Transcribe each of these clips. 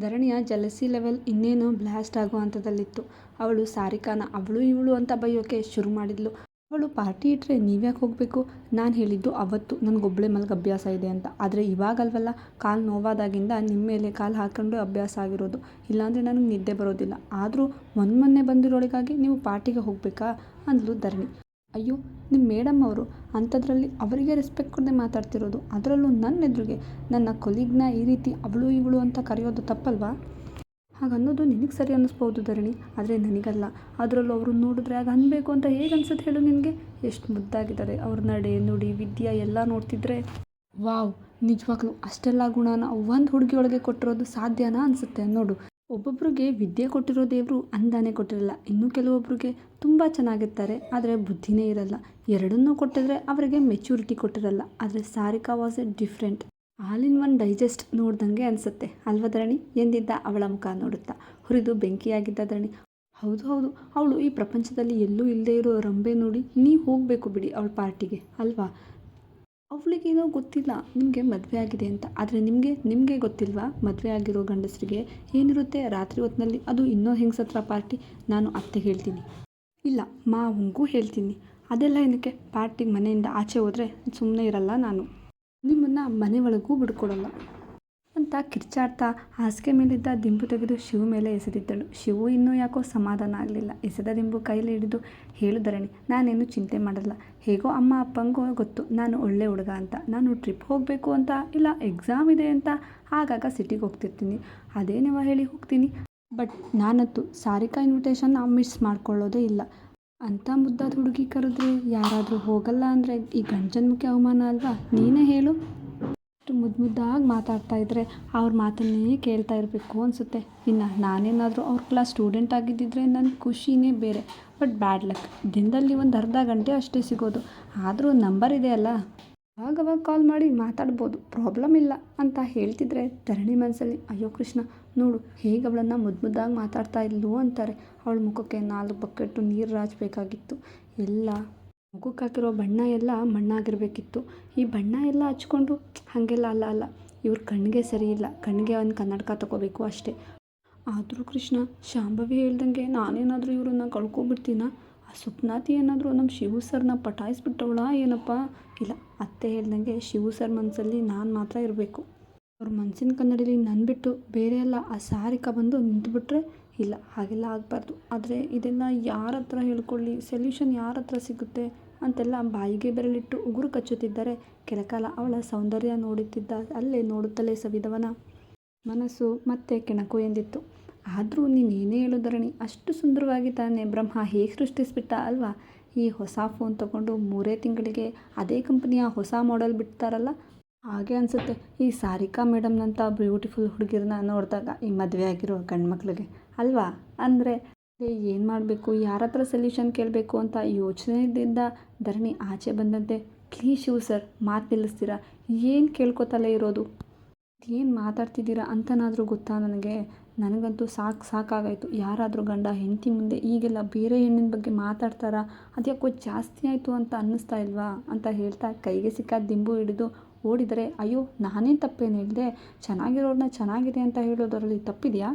ಧರಣಿಯ jealousy level ಇನ್ನೇನು blast ಆಗೋ ಹಂತದಲ್ಲಿತ್ತು. ಅವಳು ಸಾರಿಕಾನ ಅವಳು ಇವಳು ಅಂತ ಬೈಯೋಕೆ ಶುರು ಮಾಡಿದ್ಲು. ಅವಳು ಪಾರ್ಟಿ ಇಟ್ಟರೆ ನೀವ್ಯಾಕೆ ಹೋಗಬೇಕು ನಾನು ಹೇಳಿದ್ದು ಅವತ್ತು ನನಗೊಬ್ಬಳೆ ಮಲ್ಗೆ ಅಭ್ಯಾಸ ಇದೆ ಅಂತ. ಆದರೆ ಇವಾಗಲ್ವಲ್ಲ, ಕಾಲು ನೋವಾದಾಗಿಂದ ನಿಮ್ಮ ಮೇಲೆ ಕಾಲು ಹಾಕೊಂಡು ಅಭ್ಯಾಸ ಆಗಿರೋದು. ಇಲ್ಲಾಂದರೆ ನನಗೆ ನಿದ್ದೆ ಬರೋದಿಲ್ಲ. ಆದರೂ ಮೊನ್ನೆ ಮೊನ್ನೆ ಬಂದಿರೋಳಿಗಾಗಿ ನೀವು ಪಾರ್ಟಿಗೆ ಹೋಗಬೇಕಾ ಅಂದ್ಲು ಧರಣಿ. ಅಯ್ಯೋ ನಿಮ್ಮ ಮೇಡಮ್ ಅವರು ಅಂಥದ್ರಲ್ಲಿ ಅವರಿಗೆ ರೆಸ್ಪೆಕ್ಟ್ ಕೊಡದೆ ಮಾತಾಡ್ತಿರೋದು. ಅದರಲ್ಲೂ ನನ್ನ ಎದುರಿಗೆ ನನ್ನ ಕೊಲೀಗ್ನ ಈ ರೀತಿ ಅವಳು ಇವಳು ಅಂತ ಕರೆಯೋದು ತಪ್ಪಲ್ವಾ? ಹಾಗನ್ನೋದು ನಿನಗೆ ಸರಿ ಅನ್ನಿಸ್ಬೋದು ಧರಣಿ. ಆದರೆ ನನಗಲ್ಲ. ಅದರಲ್ಲೂ ಅವರು ನೋಡಿದ್ರೆ ಆಗ ಅನ್ಬೇಕು ಅಂತ ಹೇಗೆ ಅನ್ಸುತ್ತೆ ಹೇಳು ನಿನಗೆ ಎಷ್ಟು ಮುದ್ದಾಗಿದ್ದಾರೆ ಅವ್ರ ನಡೆ, ನುಡಿ, ವಿದ್ಯೆ ಎಲ್ಲ ನೋಡ್ತಿದ್ರೆ ವಾವ್ ನಿಜವಾಗ್ಲೂ ಅಷ್ಟೆಲ್ಲ ಗುಣನ ಒಂದು ಹುಡುಗಿಯೊಳಗೆ ಕೊಟ್ಟಿರೋದು ಸಾಧ್ಯನಾ ಅನಿಸುತ್ತೆ ನೋಡು. ಒಬ್ಬೊಬ್ರಿಗೆ ವಿದ್ಯೆ ಕೊಟ್ಟಿರೋ ದೇವರು ಅಂದಾನೆ ಕೊಟ್ಟಿರಲ್ಲ. ಇನ್ನು ಕೆಲವೊಬ್ಬರಿಗೆ ತುಂಬ ಚೆನ್ನಾಗಿರ್ತಾರೆ. ಆದರೆ ಬುದ್ಧಿನೇ ಇರಲ್ಲ. ಎರಡನ್ನೂ ಕೊಟ್ಟಿದ್ರೆ ಅವರಿಗೆ ಮೆಚ್ಯೂರಿಟಿ ಕೊಟ್ಟಿರಲ್ಲ. ಆದರೆ Sarika was a different. All in one digest ನೋಡ್ದಂಗೆ ಅನಿಸುತ್ತೆ ಅಲ್ವಾ ಧರಣಿ? ಎಂದಿದ್ದ ಅವಳ ಮುಖ ನೋಡುತ್ತಾ. ಹುರಿದು ಬೆಂಕಿಯಾಗಿದ್ದ ಧರಣಿ. ಹೌದು ಹೌದು ಅವಳು ಈ ಪ್ರಪಂಚದಲ್ಲಿ ಎಲ್ಲೂ ಇಲ್ಲದೇ ಇರೋ ರಂಬೆ ನೋಡಿ ನೀವು ಹೋಗಬೇಕು ಬಿಡಿ ಅವಳ ಪಾರ್ಟಿಗೆ. ಅಲ್ವಾ? ಅವ್ಳಿಗೇನೋ ಗೊತ್ತಿಲ್ಲ, ನಿಮಗೆ ಮದುವೆ ಆಗಿದೆ ಅಂತ. ಆದರೆ ನಿಮಗೆ ನಿಮಗೆ ಗೊತ್ತಿಲ್ವಾ ಮದುವೆ ಆಗಿರೋ ಗಂಡಸರಿಗೆ ಏನಿರುತ್ತೆ ರಾತ್ರಿ ಹೊತ್ತಿನಲ್ಲಿ ಅದು ಇನ್ನೂ ಹೆಂಗ್ಸತ್ರ ಪಾರ್ಟಿ. ನಾನು ಅತ್ತೆ ಹೇಳ್ತೀನಿ. ಇಲ್ಲ, ಮಾವಂಗೂ ಹೇಳ್ತೀನಿ. ಅದೆಲ್ಲ ಏನಕ್ಕೆ? ಪಾರ್ಟಿಗೆ ಮನೆಯಿಂದ ಆಚೆ ಹೋದರೆ ಸುಮ್ಮನೆ ಇರಲ್ಲ ನಾನು. ನಿಮ್ಮನ್ನು ಮನೆ ಒಳಗೂ ಬಿಡ್ಕೊಡಲ್ಲ. ಅಂತ ಕಿರ್ಚಾಡ್ತಾ ಹಾಸಿಗೆ ಮೇಲಿದ್ದ ದಿಂಬು ತೆಗೆದು ಶಿವ ಮೇಲೆ ಎಸೆದಿದ್ದಳು. ಶಿವು ಇನ್ನೂ ಯಾಕೋ ಸಮಾಧಾನ ಆಗಲಿಲ್ಲ ಎಸೆದ ದಿಂಬು ಕೈಲಿ ಹಿಡಿದು ಹೇಳು ಧರಣಿ, ನಾನೇನು ಚಿಂತೆ ಮಾಡಲ್ಲ. ಹೇಗೋ ಅಮ್ಮ ಅಪ್ಪಂಗೂ ಗೊತ್ತು, ನಾನು ಒಳ್ಳೆ ಹುಡುಗ ಅಂತ. ನಾನು ಟ್ರಿಪ್ ಹೋಗಬೇಕು ಅಂತ ಇಲ್ಲ ಎಕ್ಸಾಮ್ ಇದೆ ಅಂತ ಆಗಾಗ ಸಿಟಿಗೆ ಹೋಗ್ತಿರ್ತೀನಿ. ಅದೇನೋ ಹೇಳಿ ಹೋಗ್ತೀನಿ. ಬಟ್ ನಾನಂತೂ ಸಾರಿಕಾ ಇನ್ವಿಟೇಷನ್ನ ಮಿಸ್ ಮಾಡ್ಕೊಳ್ಳೋದೇ ಇಲ್ಲ. ಅಂಥ ಮುದ್ದಾದ ಹುಡುಗಿ ಕರೆದ್ರೆ ಯಾರಾದರೂ ಹೋಗಲ್ಲ ಅಂದರೆ ಈ ಗಂಜನ್ ಮುಖ್ಯ ಅವಮಾನ ಅಲ್ವಾ? ನೀನೇ ಹೇಳು. ಅಷ್ಟು ಮುದ್ದು ಮುದ್ದಾಗ್ ಮಾತಾಡ್ತಾ ಇದ್ದರೆ ಅವ್ರ ಮಾತನ್ನೇ ಕೇಳ್ತಾ ಇರಬೇಕು ಅನ್ಸುತ್ತೆ. ಇನ್ನು ನಾನೇನಾದರೂ ಅವ್ರ ಕ್ಲಾಸ್ ಸ್ಟೂಡೆಂಟ್ ಆಗಿದ್ದಿದ್ರೆ ನನ್ನ ಖುಷಿನೇ ಬೇರೆ. But bad luck. ದಿನದಲ್ಲಿ ಒಂದು ಅರ್ಧ ಗಂಟೆ ಅಷ್ಟೇ ಸಿಗೋದು. ಆದರೂ ನಂಬರ್ ಇದೆ ಅಲ್ಲ. ಅವಾಗ ಕಾಲ್ ಮಾಡಿ ಮಾತಾಡ್ಬೋದು. ಪ್ರಾಬ್ಲಮ್ ಇಲ್ಲ ಅಂತ ಹೇಳ್ತಿದ್ರೆ ಧರಣಿ ಮನಸ್ಸಲ್ಲಿ ಅಯ್ಯೋ ಕೃಷ್ಣ, ನೋಡು, ಹೇಗೆ ಅವಳನ್ನು ಮುದ್ದು ಮುದ್ದಾಗಿ ಮಾತಾಡ್ತಾ ಇದ್ಲು ಅಂತಾರೆ. ಅವಳ ಮುಖಕ್ಕೆ ನಾಲ್ಕು ಬಕೆಟ್ಟು ನೀರು ರಾಜಬೇಕಾಗಿತ್ತು ಎಲ್ಲ ಮುಖಕ್ ಹಾಕಿರೋ ಬಣ್ಣ ಎಲ್ಲ ಮಣ್ಣಾಗಿರಬೇಕಿತ್ತು ಈ ಬಣ್ಣ ಎಲ್ಲ ಹಚ್ಕೊಂಡು ಹಾಗೆಲ್ಲ ಅಲ್ಲ ಅಲ್ಲ. ಇವ್ರ ಕಣ್ಣಿಗೆ ಸರಿ ಇಲ್ಲ. ಕಣ್ಣಿಗೆ ಒಂದು ಕನ್ನಡಕ ತಗೋಬೇಕು ಅಷ್ಟೇ. ಆದರೂ ಕೃಷ್ಣ, ಶಾಂಭವಿ ಹೇಳ್ದಂಗೆ ನಾನೇನಾದರೂ ಇವ್ರನ್ನ ಕಳ್ಕೊಬಿಡ್ತೀನ ಆ ಸುಪ್ನಾತಿ ಏನಾದರೂ ನಮ್ಮ ಶಿವು ಸರ್ನ ಪಟಾಯಿಸ್ಬಿಟ್ಟವಳ ಏನಪ್ಪ ಇಲ್ಲ, ಅತ್ತೆ ಹೇಳ್ದಂಗೆ ಶಿವು ಸರ್ ಮನಸ್ಸಲ್ಲಿ ನಾನು ಮಾತ್ರ ಇರಬೇಕು ಅವ್ರ ಮನಸ್ಸಿನ ಕನ್ನಡಿಲಿ ನನ್ನ ಬಿಟ್ಟು ಬೇರೆ ಎಲ್ಲ ಆ ಸಾರಿಕ ಬಂದು ನಿಂತುಬಿಟ್ರೆ ಇಲ್ಲ, ಹಾಗೆಲ್ಲ ಆಗಬಾರ್ದು ಆದರೆ ಇದೆಲ್ಲ ಯಾರ ಹತ್ರ ಹೇಳ್ಕೊಳ್ಳಿ? ಸೊಲ್ಯೂಷನ್ ಯಾರ ಹತ್ರ ಸಿಗುತ್ತೆ? ಅಂತೆಲ್ಲ ಬಾಯಿಗೆ ಬೆರಳಿಟ್ಟು ಉಗುರು ಕಚ್ಚುತ್ತಿದ್ದರೆ ಕೆಲಕಾಲ ಅವಳ ಸೌಂದರ್ಯ ನೋಡುತ್ತಿದ್ದ ಅಲ್ಲೇ ನೋಡುತ್ತಲೇ ಸವಿದವನ ಮನಸ್ಸು ಮತ್ತೆ ಕೆಣಕು ಎಂದಿತ್ತು. ಆದರೂ ನೀನೇನೇ ಹೇಳು ಧರಣಿ ಅಷ್ಟು ಸುಂದರವಾಗಿ ತಾನೇ ಬ್ರಹ್ಮ ಹೇಗೆ ಸೃಷ್ಟಿಸಿಬಿಟ್ಟ ಅಲ್ವಾ? ಈ ಹೊಸ ಫೋನ್ ತಗೊಂಡು ಮೂರೇ ತಿಂಗಳಿಗೆ ಅದೇ ಕಂಪನಿಯ ಹೊಸ ಮಾಡೆಲ್ ಬಿಡ್ತಾರಲ್ಲ ಹಾಗೆ ಅನಿಸುತ್ತೆ ಈ ಸಾರಿಕಾ ಮೇಡಮ್ನಂಥ ಬ್ಯೂಟಿಫುಲ್ ಹುಡುಗಿರನ್ನ ನೋಡಿದಾಗ ಈ ಮದುವೆ ಆಗಿರೋ ಗಂಡ್ಮಕ್ಳಿಗೆ. ಅಲ್ವಾ? ಅಂದ್ರೆ ಏನ್ ಯಾರ ಹತ್ರ ಸೊಲ್ಯೂಷನ್ ಕೇಳಬೇಕು ಅಂತ ಯೋಚನೆಯಿಂದ ಧರಣಿ ಆಚೆ ಬಂದಂತೆ ಪ್ಲೀಸ್ ಶಿವು ಸರ್, ಮಾತು ನಿಲ್ಲಿಸ್ತೀರಾ? ಏನು ಕೇಳ್ಕೊತಲೇ ಇರೋದು? ಏನು ಮಾತಾಡ್ತಿದ್ದೀರಾ ಅಂತನಾದ್ರೂ ಗೊತ್ತಾ ನನಗೆ? ನನಗಂತೂ ಸಾಕು ಸಾಕಾಗಾಯಿತು ಯಾರಾದರೂ ಗಂಡ, ಹೆಂಡತಿ ಮುಂದೆ ಈಗೆಲ್ಲ ಬೇರೆ ಹೆಣ್ಣಿನ ಬಗ್ಗೆ ಮಾತಾಡ್ತಾರಾ? ಅದ್ಯಾಕೋ ಜಾಸ್ತಿ ಆಯಿತು ಅಂತ ಅನ್ನಿಸ್ತಾ ಇಲ್ವಾ? ಅಂತ ಹೇಳ್ತಾ ಕೈಗೆ ಸಿಕ್ಕ ದಿಂಬು ಹಿಡಿದು ಓಡಿದರೆ, ಅಯ್ಯೋ ನಾನೇ ತಪ್ಪೇನು ಹೇಳ್ದೆ? ಚೆನ್ನಾಗಿರೋರನ್ನ ಚೆನ್ನಾಗಿದೆ ಅಂತ ಹೇಳೋದರಲ್ಲಿ ತಪ್ಪಿದ್ಯಾ?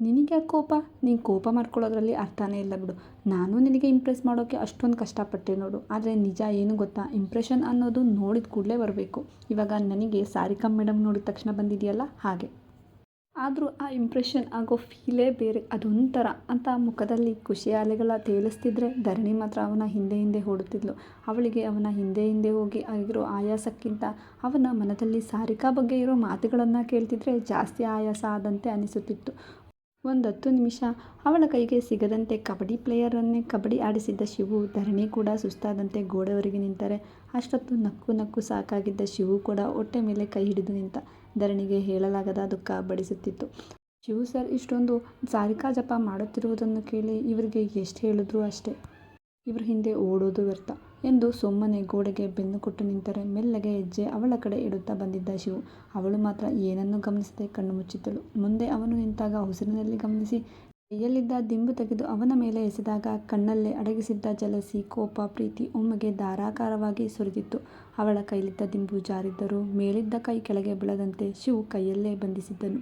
ನಿನಗ್ಯಾಕ್ ಕೋಪ? ನೀನು ಕೋಪ ಮಾಡ್ಕೊಳ್ಳೋದ್ರಲ್ಲಿ ಅರ್ಥನೇ ಇಲ್ಲ ಬಿಡು. ನಾನು ನಿನಗೆ ಇಂಪ್ರೆಸ್ ಮಾಡೋಕ್ಕೆ ಅಷ್ಟೊಂದು ಕಷ್ಟಪಟ್ಟೆ ನೋಡು. ಆದರೆ ನಿಜ ಏನು ಗೊತ್ತಾ? ಇಂಪ್ರೆಷನ್ ಅನ್ನೋದು ನೋಡಿದ ಕೂಡಲೇ ಬರಬೇಕು ಇವಾಗ ನನಗೆ ಸಾರಿಕಾ ಮೇಡಮ್ ನೋಡಿದ ತಕ್ಷಣ ಬಂದಿದೆಯಲ್ಲ ಹಾಗೆ. ಆದರೂ ಆ ಇಂಪ್ರೆಷನ್ ಆಗೋ ಫೀಲೇ ಬೇರೆ, ಅದೊಂಥರ ಅಂತ ಮುಖದಲ್ಲಿ ಖುಷಿ ಅಲೆಗಳ ತೇಲಿಸ್ತಿದ್ರೆ ಧರಣಿ ಮಾತ್ರ ಅವನ ಹಿಂದೆ ಹಿಂದೆ ಓಡುತ್ತಿದ್ಲು. ಅವಳಿಗೆ ಅವನ ಹಿಂದೆ ಹಿಂದೆ ಹೋಗಿ ಆಗಿರೋ ಆಯಾಸಕ್ಕಿಂತ ಅವನ ಮನದಲ್ಲಿ ಸಾರಿಕಾ ಬಗ್ಗೆ ಇರೋ ಮಾತುಗಳನ್ನು ಕೇಳ್ತಿದ್ರೆ ಜಾಸ್ತಿ ಆಯಾಸ ಆದಂತೆ ಅನಿಸುತ್ತಿತ್ತು. ಒಂದ್ ಹತ್ತು ನಿಮಿಷ ಅವಳ ಕೈಗೆ ಸಿಗದಂತೆ ಕಬಡ್ಡಿ ಪ್ಲೇಯರನ್ನೇ ಕಬಡ್ಡಿ ಆಡಿಸಿದ್ದ ಶಿವು ಧರಣಿ ಕೂಡ ಸುಸ್ತಾದಂತೆ ಗೋಡೆವರೆಗೆ ನಿಂತಾರೆ ಅಷ್ಟೊತ್ತು ನಕ್ಕು ನಕ್ಕು ಸಾಕಾಗಿದ್ದ ಶಿವು ಕೂಡ ಹೊಟ್ಟೆ ಮೇಲೆ ಕೈ ಹಿಡಿದು ನಿಂತ. ಧರಣಿಗೆ ಹೇಳಲಾಗದ ದುಃಖ ಬಡಿಸುತ್ತಿತ್ತು. ಶಿವು, ಸರ್, ಇಷ್ಟೊಂದು ಸಾರಿಕಾ ಜಪ ಮಾಡುತ್ತಿರುವುದನ್ನು ಕೇಳಿ ಇವರಿಗೆ ಎಷ್ಟು ಹೇಳಿದ್ರು ಅಷ್ಟೇ. ಇವ್ರ ಹಿಂದೆ ಓಡೋದು ವ್ಯರ್ಥ ಎಂದು ಸುಮ್ಮನೆ ಗೋಡೆಗೆ ಬೆನ್ನು ಕೊಟ್ಟು ನಿಂತರೆ ಮೆಲ್ಲಗೆ ಹೆಜ್ಜೆ ಅವಳ ಕಡೆ ಇಡುತ್ತಾ ಬಂದಿದ್ದ ಶಿವು. ಅವಳು ಮಾತ್ರ ಏನನ್ನೂ ಗಮನಿಸದೆ ಕಣ್ಣು ಮುಚ್ಚಿದ್ದಳು. ಮುಂದೆ ಅವನು ನಿಂತಾಗ ಉಸಿರಿನಲ್ಲಿ ಗಮನಿಸಿ ಕೈಯಲ್ಲಿದ್ದ ದಿಂಬು ತೆಗೆದು ಅವನ ಮೇಲೆ ಎಸೆದಾಗ ಕಣ್ಣಲ್ಲೇ ಅಡಗಿಸಿದ್ದ ಜಲಸಿ, ಕೋಪ, ಪ್ರೀತಿ ಒಮ್ಮೆಗೆ ಧಾರಾಕಾರವಾಗಿ ಸುರಿದಿತ್ತು. ಅವಳ ಕೈಲಿದ್ದ ದಿಂಬು ಜಾರಿದ್ದರೂ ಮೇಲಿದ್ದ ಕೈ ಕೆಳಗೆ ಬೀಳದಂತೆ ಶಿವು ಕೈಯಲ್ಲೇ ಬಂಧಿಸಿದ್ದನು.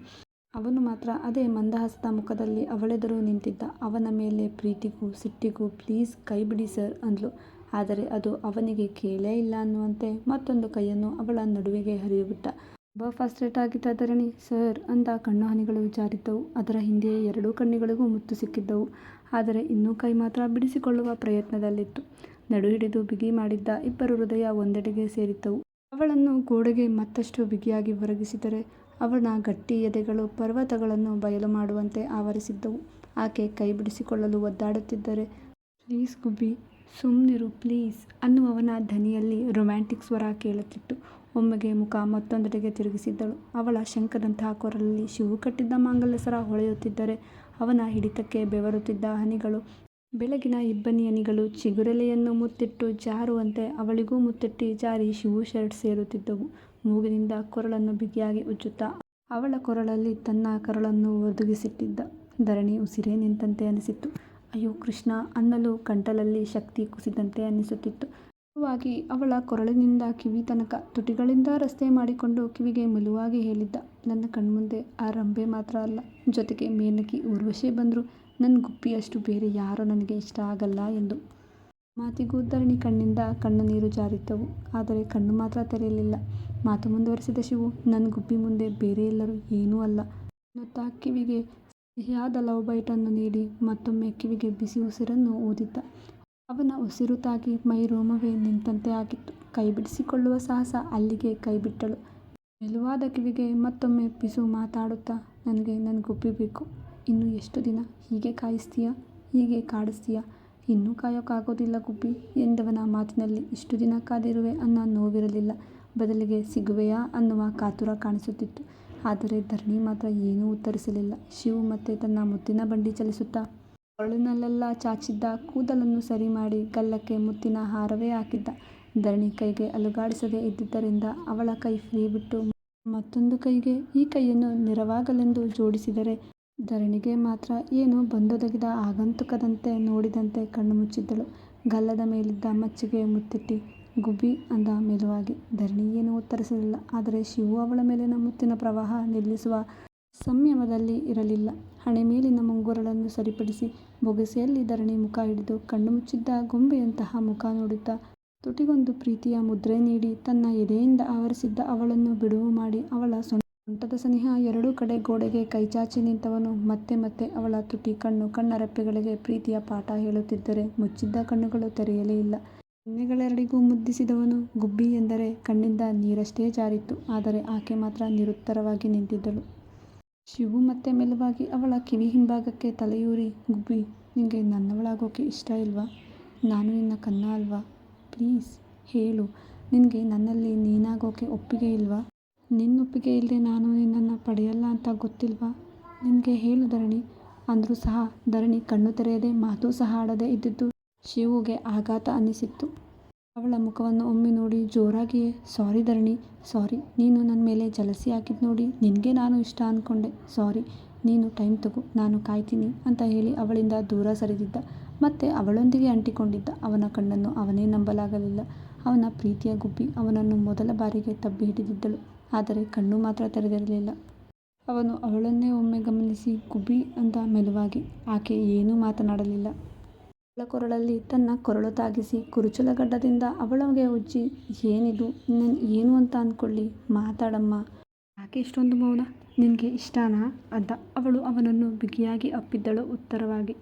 ಅವನು ಮಾತ್ರ ಅದೇ ಮಂದಹಾಸದ ಮುಖದಲ್ಲಿ ಅವಳೆದುರು ನಿಂತಿದ್ದ. ಅವನ ಮೇಲೆ ಪ್ರೀತಿಗೂ ಸಿಟ್ಟಿಗೂ ಪ್ಲೀಸ್ ಕೈ ಬಿಡಿ ಸರ್ ಅಂದ್ಲು. ಆದರೆ ಅದು ಅವನಿಗೆ ಕೇಳೇ ಇಲ್ಲ ಅನ್ನುವಂತೆ ಮತ್ತೊಂದು ಕೈಯನ್ನು ಅವಳ ನಡುವಿಗೆ ಹರಿಯುಬಿಟ್ಟ ತುಂಬ ಫಾಸ್ಟ್ರೇಟ್ ಆಗಿದ್ದ ಧರಣಿ ಸರ್ ಅಂತ ಕಣ್ಣು ಹನಿಗಳು ಜಾರಿದ್ದವು. ಅದರ ಹಿಂದೆಯೇ ಎರಡೂ ಕಣ್ಣಿಗಳಿಗೂ ಮುತ್ತು ಸಿಕ್ಕಿದ್ದವು. ಆದರೆ ಇನ್ನೂ ಕೈ ಮಾತ್ರ ಬಿಡಿಸಿಕೊಳ್ಳುವ ಪ್ರಯತ್ನದಲ್ಲಿತ್ತು. ನಡು ಹಿಡಿದು ಬಿಗಿ ಮಾಡಿದ್ದ ಇಬ್ಬರು ಹೃದಯ ಒಂದೆಡೆಗೆ ಸೇರಿದ್ದವು. ಅವಳನ್ನು ಗೋಡೆಗೆ ಮತ್ತಷ್ಟು ಬಿಗಿಯಾಗಿ ಒರಗಿಸಿದರೆ ಅವನ ಗಟ್ಟಿ ಎದೆಗಳು ಪರ್ವತಗಳನ್ನು ಬಯಲು ಮಾಡುವಂತೆ ಆವರಿಸಿದ್ದವು. ಆಕೆ ಕೈ ಬಿಡಿಸಿಕೊಳ್ಳಲು ಒದ್ದಾಡುತ್ತಿದ್ದರೆ ಪ್ಲೀಸ್ ಗುಬ್ಬಿ ಸುಮ್ನಿರು, ಪ್ಲೀಸ್ ಅನ್ನುವವನ ಧ್ವನಿಯಲ್ಲಿ ರೊಮ್ಯಾಂಟಿಕ್ ಸ್ವರ ಕೇಳುತ್ತಿತ್ತು. ಒಮ್ಮೆಗೆ ಮುಖ ಮತ್ತೊಂದೆಡೆಗೆ ತಿರುಗಿಸಿದ್ದಳು. ಅವಳ ಶಂಖದಂತಹ ಕೊರಲಲ್ಲಿ ಶಿವು ಕಟ್ಟಿದ್ದ ಮಾಂಗಲ್ಯ ಸರ ಹೊಳೆಯುತ್ತಿದ್ದರೆ ಅವನ ಹಿಡಿತಕ್ಕೆ ಬೆವರುತ್ತಿದ್ದ ಹನಿಗಳು, ಬೆಳಗಿನ ಇಬ್ಬನಿ ಹನಿಗಳು ಚಿಗುರೆಲೆಯನ್ನು ಮುತ್ತಿಟ್ಟು ಜಾರುವಂತೆ ಅವಳಿಗೂ ಮುತ್ತಿಟ್ಟು ಜಾರಿ ಶಿವು ಶರ್ಟ್ ಸೇರುತ್ತಿದ್ದವು. ಮೂಗಿನಿಂದ ಕೊರಳನ್ನು ಬಿಗಿಯಾಗಿ ಉಜ್ಜುತ್ತಾ ಅವಳ ಕೊರಳಲ್ಲಿ ತನ್ನ ಕರಳನ್ನು ಒದಗಿಸಿಟ್ಟಿದ್ದ. ಧರಣಿ ಉಸಿರೇ ನಿಂತಂತೆ ಅನಿಸಿತ್ತು. ಅಯ್ಯೋ ಕೃಷ್ಣ ಅನ್ನಲು ಕಂಟಲಲ್ಲಿ ಶಕ್ತಿ ಕುಸಿದಂತೆ ಅನ್ನಿಸುತ್ತಿತ್ತು. ವಾಗಿ ಅವಳ ಕೊರಳಿನಿಂದ ಕಿವಿ ತನಕ ತುಟಿಗಳಿಂದ ರಸ್ತೆ ಮಾಡಿಕೊಂಡು ಕಿವಿಗೆ ಮೆಲುವಾಗಿ ಹೇಳಿದ್ದ ನನ್ನ ಕಣ್ಮುಂದೆ ಆ ರಂಬೆ ಮಾತ್ರ ಅಲ್ಲ, ಜೊತೆಗೆ ಮೇನಕಿ ಊರ್ವಶಿ ಬಂದರು ನನ್ನ ಗುಪ್ಪಿಯಷ್ಟು ಬೇರೆ ಯಾರೋ ನನಗೆ ಇಷ್ಟ ಆಗಲ್ಲ ಎಂದು. ಮಾತಿಗೂ ಧರಣಿ ಕಣ್ಣಿಂದ ಕಣ್ಣು ನೀರು ಜಾರಿದ್ದವು. ಆದರೆ ಕಣ್ಣು ಮಾತ್ರ ತೆರೆಯಲಿಲ್ಲ. ಮಾತು ಮುಂದುವರೆಸಿದ ಶಿವು ನನ್ನ ಗುಬ್ಬಿ ಮುಂದೆ ಬೇರೆ ಎಲ್ಲರೂ ಏನೂ ಅಲ್ಲ ಅನ್ನುತ್ತಾ ಕಿವಿಗೆ ಸಿಹಿಯಾದ ಲವ್ ಬೈಟನ್ನು ನೀಡಿ ಮತ್ತೊಮ್ಮೆ ಕಿವಿಗೆ ಬಿಸಿ ಉಸಿರನ್ನು ಊದಿದ್ದ. ಅವನ ಉಸಿರು ತಾಗಿ ಮೈ ರೋಮವೇ ನಿಂತಂತೆ ಆಗಿತ್ತು. ಕೈ ಬಿಡಿಸಿಕೊಳ್ಳುವ ಸಾಹಸ ಅಲ್ಲಿಗೇ ಕೈಬಿಟ್ಟಳು. ಮೆಲುವಾದ ಕಿವಿಗೆ ಮತ್ತೊಮ್ಮೆ ಪಿಸು ಮಾತಾಡುತ್ತಾ, ನನಗೆ ನನ್ನ ಗುಬ್ಬಿ ಬೇಕು. ಇನ್ನು ಎಷ್ಟು ದಿನ ಹೀಗೆ ಕಾಯಿಸ್ತೀಯಾ ಹೀಗೆ ಕಾಡಿಸ್ತೀಯಾ ಇನ್ನೂ ಕಾಯೋಕ್ಕಾಗೋದಿಲ್ಲ ಗುಬ್ಬಿ, ಎಂದವನ ಮಾತಿನಲ್ಲಿ ಇಷ್ಟು ದಿನ ಕಾದಿರುವೆ ಅನ್ನೋ ನೋವಿರಲಿಲ್ಲ. ಬದಲಿಗೆ ಸಿಗುವೆಯಾ ಅನ್ನುವ ಕಾತುರ ಕಾಣಿಸುತ್ತಿತ್ತು. ಆದರೆ ಧರಣಿ ಮಾತ್ರ ಏನೂ ಉತ್ತರಿಸಲಿಲ್ಲ. ಶಿವು ಮತ್ತೆ ತನ್ನ ಮುತ್ತಿನ ಬಂಡಿ ಚಲಿಸುತ್ತಾ ಕೊರಳಿನಲ್ಲೆಲ್ಲ ಚಾಚಿದ್ದ, ಕೂದಲನ್ನು ಸರಿ ಮಾಡಿ ಗಲ್ಲಕ್ಕೆ ಮುತ್ತಿನ ಹಾರವೇ ಹಾಕಿದ್ದ. ಧರಣಿ ಕೈಗೆ ಅಲುಗಾಡಿಸದೆ ಇದ್ದಿದ್ದರಿಂದ ಅವಳ ಕೈ ಫ್ರೀ ಬಿಟ್ಟು ಮತ್ತೊಂದು ಕೈಗೆ ಈ ಕೈಯನ್ನು ನೆರವಾಗಲೆಂದು ಜೋಡಿಸಿದರೆ, ಧರಣಿಗೆ ಮಾತ್ರ ಏನು ಬಂದೊದಗಿದ ಆಗಂತುಕದಂತೆ ನೋಡಿದಂತೆ ಕಣ್ಣು ಮುಚ್ಚಿದ್ದಳು. ಗಲ್ಲದ ಮೇಲಿದ್ದ ಮಚ್ಚಿಗೆ ಮುತ್ತಿಟ್ಟು ಗುಬ್ಬಿ ಅಂದ ಮೆಲುವಾಗಿ. ಧರಣಿ ಏನೂ ಉತ್ತರಿಸಲಿಲ್ಲ. ಆದರೆ ಶಿವು ಅವಳ ಮೇಲಿನ ಮುತ್ತಿನ ಪ್ರವಾಹ ನಿಲ್ಲಿಸುವ ಸಂಯಮದಲ್ಲಿ ಇರಲಿಲ್ಲ. ಹಣೆ ಮೇಲಿನ ಮುಂಗುರಳನ್ನು ಸರಿಪಡಿಸಿ ಬೊಗಸೆಯಲ್ಲಿ ಧರಣಿ ಮುಖ ಹಿಡಿದು ಕಣ್ಣು ಮುಚ್ಚಿದ್ದ ಗೊಂಬೆಯಂತಹ ಮುಖ ನೋಡುತ್ತಾ ತುಟಿಗೊಂದು ಪ್ರೀತಿಯ ಮುದ್ರೆ ನೀಡಿ ತನ್ನ ಎದೆಯಿಂದ ಆವರಿಸಿದ್ದ ಅವಳನ್ನು ಬಿಡುವು ಮಾಡಿ ಅವಳ ಸೊಂಟದ ಸನಿಹ ಎರಡೂ ಕಡೆ ಗೋಡೆಗೆ ಕೈಚಾಚಿ ನಿಂತವನು ಮತ್ತೆ ಮತ್ತೆ ಅವಳ ತುಟಿ ಕಣ್ಣು ಕಣ್ಣರೆಪ್ಪೆಗಳಿಗೆ ಪ್ರೀತಿಯ ಪಾಠ ಹೇಳುತ್ತಿದ್ದರೆ ಮುಚ್ಚಿದ್ದ ಕಣ್ಣುಗಳು ತೆರೆಯಲೇ ಇಲ್ಲ. ಕೆನ್ನೆಗಳೆರಡಿಗೂ ಮುದ್ದಿಸಿದವನು ಗುಬ್ಬಿ ಎಂದರೆ ಕಣ್ಣಿಂದ ನೀರಷ್ಟೇ ಜಾರಿತ್ತು. ಆದರೆ ಆಕೆ ಮಾತ್ರ ನಿರುತ್ತರವಾಗಿ ನಿಂತಿದ್ದಳು. ಶಿವು ಮತ್ತೆ ಮೆಲುವಾಗಿ, ಅವಳ ಕಿವಿ ಹಿಂಭಾಗಕ್ಕೆ ತಲೆಯೂರಿ, ಗುಬ್ಬಿ, ನಿಂಗೆ ನನ್ನವಳಾಗೋಕೆ ಇಷ್ಟ ಇಲ್ವಾ? ನಾನು ನಿನ್ನ ಕನ್ನ ಅಲ್ವಾ? ಪ್ಲೀಸ್ ಹೇಳು, ನಿನಗೆ ನನ್ನಲ್ಲಿ ನೀನಾಗೋಕೆ ಒಪ್ಪಿಗೆ ಇಲ್ವಾ? ನಿನ್ನೊಪ್ಪಿಗೆ ಇಲ್ಲದೆ ನಾನು ನಿನ್ನನ್ನು ಪಡೆಯಲ್ಲ ಅಂತ ಗೊತ್ತಿಲ್ವಾ? ನಿನಗೆ ಹೇಳು ಧರಣಿ, ಅಂದರೂ ಸಹ ಧರಣಿ ಕಣ್ಣು ತೆರೆಯದೆ ಮಾತು ಸಹ ಆಡದೆ ಇದ್ದಿದ್ದು ಶಿವುಗೆ ಆಘಾತ ಅನ್ನಿಸಿತ್ತು. ಅವಳ ಮುಖವನ್ನು ಒಮ್ಮೆ ನೋಡಿ ಜೋರಾಗಿ ಸಾರಿ ಧರಣಿ, ಸಾರಿ, ನೀನು ನನ್ನ ಮೇಲೆ ಜಲಸಿ ಹಾಕಿದ್ ನೋಡಿ ನಿನಗೆ ನಾನು ಇಷ್ಟ ಅಂದ್ಕೊಂಡೆ ಸಾರಿ, ನೀನು ಟೈಮ್ ತಗೋ, ನಾನು ಕಾಯ್ತೀನಿ ಅಂತ ಹೇಳಿ ಅವಳಿಂದ ದೂರ ಸರಿದಿದ್ದ. ಮತ್ತೆ ಅವಳೊಂದಿಗೆ ಅಂಟಿಕೊಂಡಿದ್ದ. ಅವನ ಕಣ್ಣನ್ನು ಅವನೇ ನಂಬಲಾಗಲಿಲ್ಲ. ಅವನ ಪ್ರೀತಿಯ ಗುಬ್ಬಿ ಅವನನ್ನು ಮೊದಲ ಬಾರಿಗೆ ತಬ್ಬಿ ಹಿಡಿದಿದ್ದಳು. ಆದರೆ ಕಣ್ಣು ಮಾತ್ರ ತೆರೆದಿರಲಿಲ್ಲ. ಅವನು ಅವಳನ್ನೇ ಒಮ್ಮೆ ಗಮನಿಸಿ, ಗುಬ್ಬಿ ಅಂತ ಮೆಲುವಾಗಿ. ಆಕೆ ಏನೂ ಮಾತನಾಡಲಿಲ್ಲ. ಕೊರಳಲ್ಲಿ ತನ್ನ ಕೊರಳು ತಾಗಿಸಿ ಕುರುಚಲ ಗಡ್ಡದಿಂದ ಅವಳೊಗೆ ಉಜ್ಜಿ, ಏನಿದು, ನನ್ ಏನು ಅಂತ ಅಂದ್ಕೊಳ್ಳಿ ಮಾತಾಡಮ್ಮ. ಯಾಕೆ ಇಷ್ಟೊಂದು ಮೌನ? ನಿನಗೆ ಇಷ್ಟನಾ ಅಂತ ಅವಳು ಅವನನ್ನು ಬಿಗಿಯಾಗಿ ಅಪ್ಪಿದ್ದಳು ಉತ್ತರವಾಗಿ.